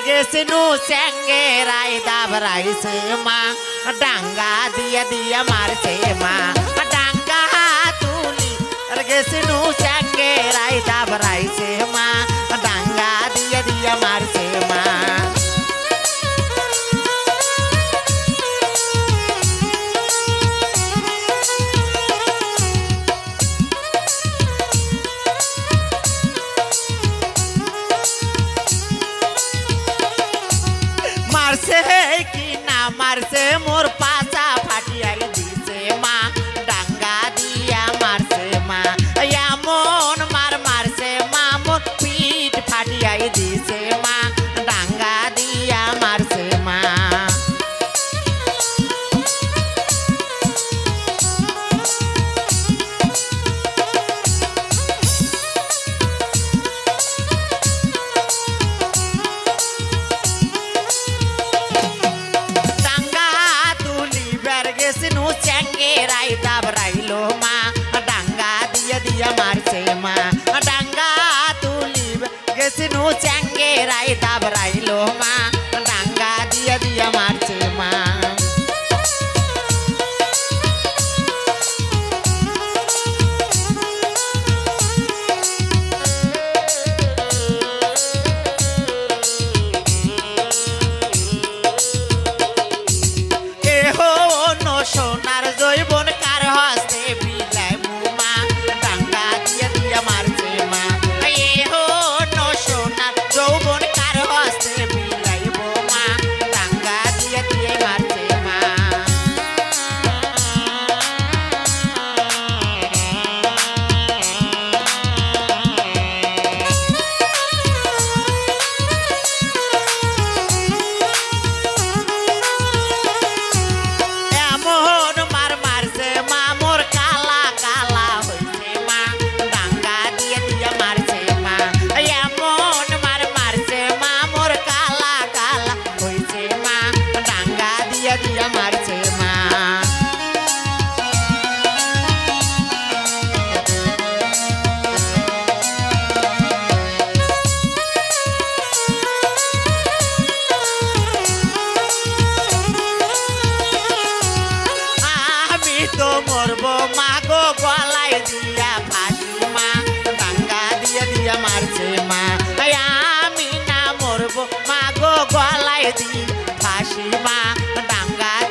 গেছিনু স্যাঙ্গে রাই দাবরাইছে মা ডাঙ্গা দিয়ে দিয়ে মারছে মা ডাঙ্গা তুলি গেছিনু স্যাঙ্গে রাই মারছে কি না মারছে মোর পাচা গেছিনু চ্যাঙ্গে মরবো মা গো গলায় দিয়া ফাঁসি মা ডাঙ্গা দিয়ে দিয়া মারছে মা। আমি না মরবো, মা গো গলায়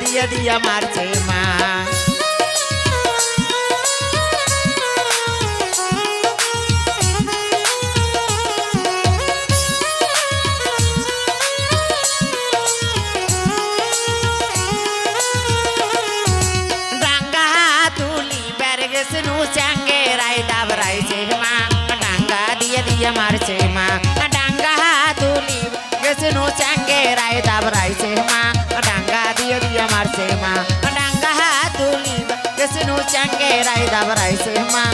দিয়ে দিয়া মারছে মা। গেছে নু চাঙ্গে রাই দাবরাইছে মা ডাঙ্গা দিয়ে দিয়ে মারছে মা ডাঙ্গা তুলি গেছে নু চাঙ্গে রাই দাবরাইছে মা ডাঙ্গা দিয়ে দিয়ে মারছে মা ডাঙ্গা তুলি গেছে নু চাঙ্গে রাই দাবরাইছে মা